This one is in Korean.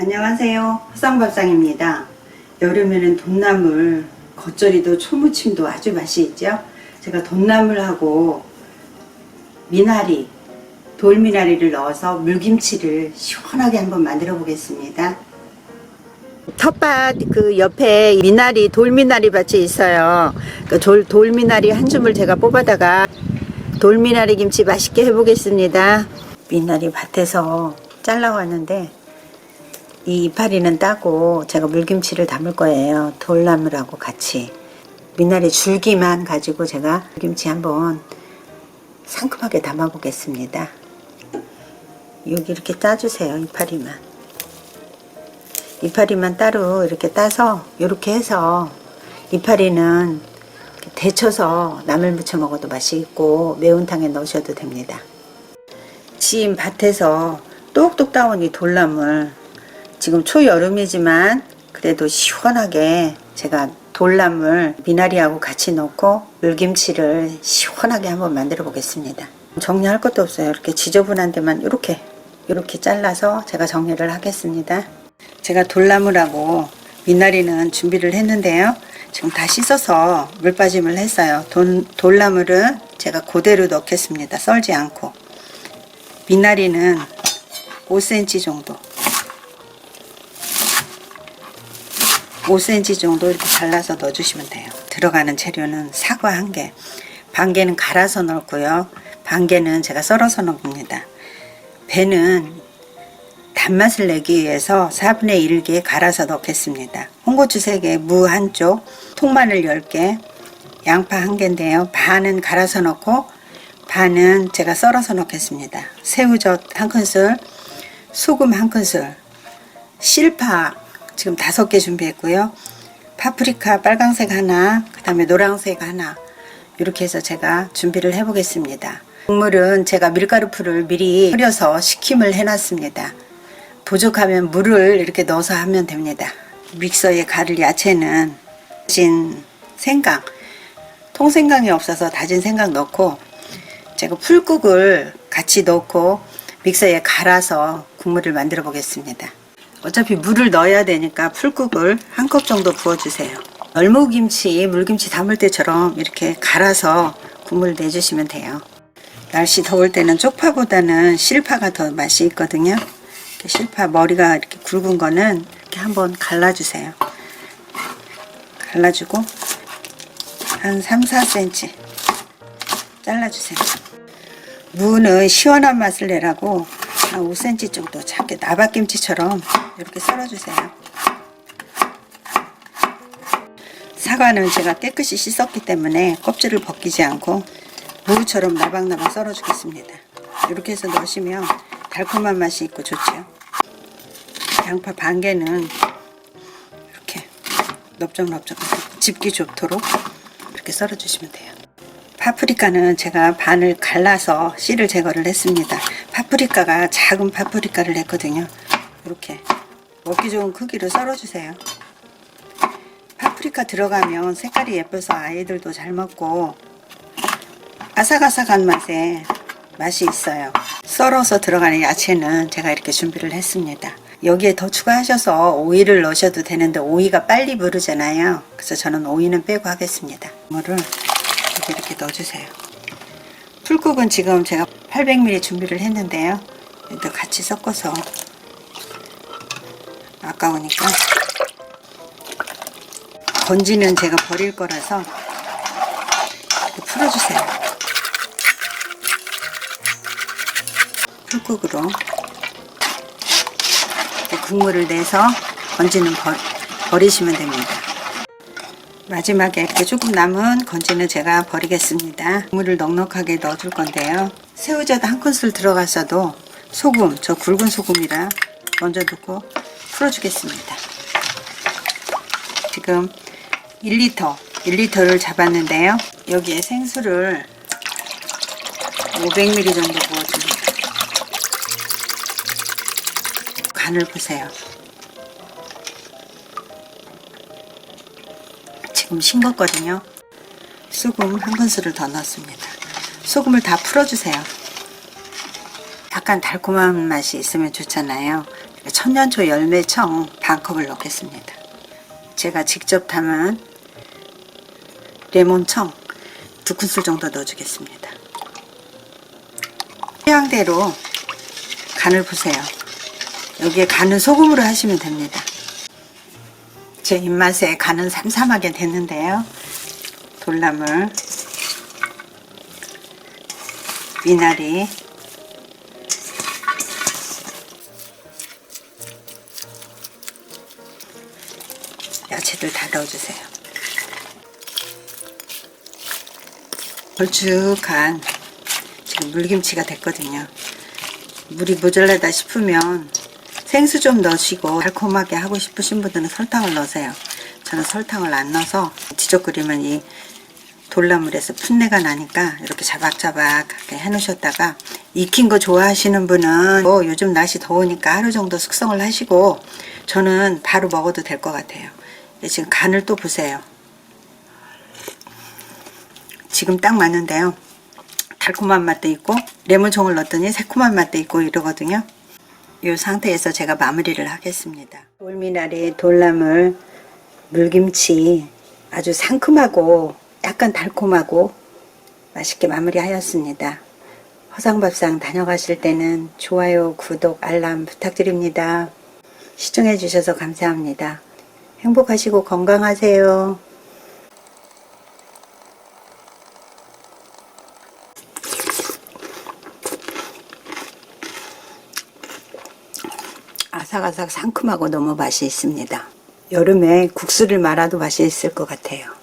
안녕하세요. 화상밥상입니다. 여름에는 돈나물, 겉절이도 초무침도 아주 맛이 있죠. 제가 돈나물하고 미나리, 돌미나리를 넣어서 물김치를 시원하게 한번 만들어 보겠습니다. 텃밭 그 옆에 미나리, 돌미나리 밭이 있어요. 그 돌, 돌미나리 한 줌을 제가 뽑아다가 돌미나리 김치 맛있게 해보겠습니다. 미나리 밭에서 잘라왔는데 이 이파리는 따고 제가 물김치를 담을 거예요. 돌나물하고 같이. 미나리 줄기만 가지고 제가 물김치 한번 상큼하게 담아 보겠습니다. 여기 이렇게 따주세요. 이파리만. 이파리만 따로 이렇게 따서 이렇게 해서 이파리는 데쳐서 나물 무쳐 먹어도 맛이 있고 매운탕에 넣으셔도 됩니다. 지인 밭에서 똑똑 따온 이 돌나물 지금 초여름이지만 그래도 시원하게 제가 돌나물 미나리하고 같이 넣고 물김치를 시원하게 한번 만들어 보겠습니다. 정리할 것도 없어요. 이렇게 지저분한 데만 이렇게 이렇게 잘라서 제가 정리를 하겠습니다. 제가 돌나물하고 미나리는 준비를 했는데요. 지금 다 씻어서 물 빠짐을 했어요. 돈, 돌나물은 제가 그대로 넣겠습니다. 썰지 않고. 미나리는 5cm 정도 5cm 정도 이렇게 잘라서 넣어주시면 돼요. 들어가는 재료는 사과 한 개, 반 개는 갈아서 넣고요. 반 개는 제가 썰어서 넣습니다. 배는 단맛을 내기 위해서 4분의 1개 갈아서 넣겠습니다. 홍고추 3개, 무 한쪽, 통마늘 10개, 양파 한 개인데요. 반은 갈아서 넣고 반은 제가 썰어서 넣겠습니다. 새우젓 한 큰술, 소금 한 큰술, 실파 지금 다섯 개 준비했고요. 파프리카 빨강색 하나, 그 다음에 노란색 하나 이렇게 해서 제가 준비를 해보겠습니다. 국물은 제가 밀가루 풀을 미리 끓여서 식힘을 해놨습니다. 부족하면 물을 이렇게 넣어서 하면 됩니다. 믹서에 갈을 야채는 다진 생강, 통생강이 없어서 다진 생강 넣고 제가 풀국을 같이 넣고 믹서에 갈아서 국물을 만들어 보겠습니다. 어차피 물을 넣어야 되니까 풀국을 한 컵 정도 부어주세요. 열무김치, 물김치 담을 때처럼 이렇게 갈아서 국물 내주시면 돼요. 날씨 더울 때는 쪽파보다는 실파가 더 맛이 있거든요. 실파 머리가 이렇게 굵은 거는 이렇게 한번 갈라주세요. 갈라주고 한 3, 4cm 잘라주세요. 무는 시원한 맛을 내라고 한 5cm 정도 작게 나박김치처럼 이렇게 썰어주세요. 사과는 제가 깨끗이 씻었기 때문에 껍질을 벗기지 않고 무처럼 나박나박 썰어주겠습니다. 이렇게 해서 넣으시면 달콤한 맛이 있고 좋죠. 양파 반 개는 이렇게 넓적넓적 집기 좋도록 이렇게 썰어주시면 돼요. 파프리카는 제가 반을 갈라서 씨를 제거를 했습니다. 파프리카가 작은 파프리카를 했거든요. 이렇게 먹기 좋은 크기로 썰어주세요. 파프리카 들어가면 색깔이 예뻐서 아이들도 잘 먹고 아삭아삭한 맛에 맛이 있어요. 썰어서 들어가는 야채는 제가 이렇게 준비를 했습니다. 여기에 더 추가하셔서 오이를 넣으셔도 되는데 오이가 빨리 무르잖아요. 그래서 저는 오이는 빼고 하겠습니다. 물을 이렇게 넣어주세요. 풀국은 지금 제가 800ml 준비를 했는데요. 일단 같이 섞어서 아까우니까 건지는 제가 버릴 거라서 풀어주세요. 풀국으로 국물을 내서 건지는 버, 버리시면 됩니다. 마지막에 조금 남은 건지는 제가 버리겠습니다. 국물을 넉넉하게 넣어줄 건데요. 새우젓 한 큰술 들어가서도 소금, 저 굵은 소금이라 먼저 넣고 풀어주겠습니다. 지금 1리터, 1리터를 잡았는데요. 여기에 생수를 500ml 정도 부어줍니다. 간을 보세요. 지금 싱겁거든요. 소금 한 큰술을 더 넣습니다. 소금을 다 풀어주세요. 약간 달콤한 맛이 있으면 좋잖아요. 천년초 열매청 반컵을 넣겠습니다. 제가 직접 담은 레몬청 두 큰술 정도 넣어주겠습니다. 취향대로 간을 보세요. 여기에 간은 소금으로 하시면 됩니다. 제 입맛에 간은 삼삼하게 됐는데요. 돌나물, 미나리, 야채들 다 넣어주세요. 걸쭉한 지금 물김치가 됐거든요. 물이 모자라다 싶으면 생수 좀 넣으시고 달콤하게 하고 싶으신 분들은 설탕을 넣으세요. 저는 설탕을 안 넣어서 지적거리면 이 돌나물에서 풋내가 나니까 이렇게 자박자박하게 해놓으셨다가 익힌 거 좋아하시는 분은 뭐 요즘 날씨 더우니까 하루 정도 숙성을 하시고 저는 바로 먹어도 될 것 같아요. 지금 간을 또 보세요. 지금 딱 맞는데요. 달콤한 맛도 있고 레몬청을 넣었더니 새콤한 맛도 있고 이러거든요. 이 상태에서 제가 마무리를 하겠습니다. 돌미나리, 돌나물, 물김치 아주 상큼하고 약간 달콤하고 맛있게 마무리하였습니다. 허상밥상 다녀가실 때는 좋아요, 구독, 알람 부탁드립니다. 시청해 주셔서 감사합니다. 행복하시고 건강하세요. 아삭아삭 상큼하고 너무 맛이 있습니다. 여름에 국수를 말아도 맛이 있을 것 같아요.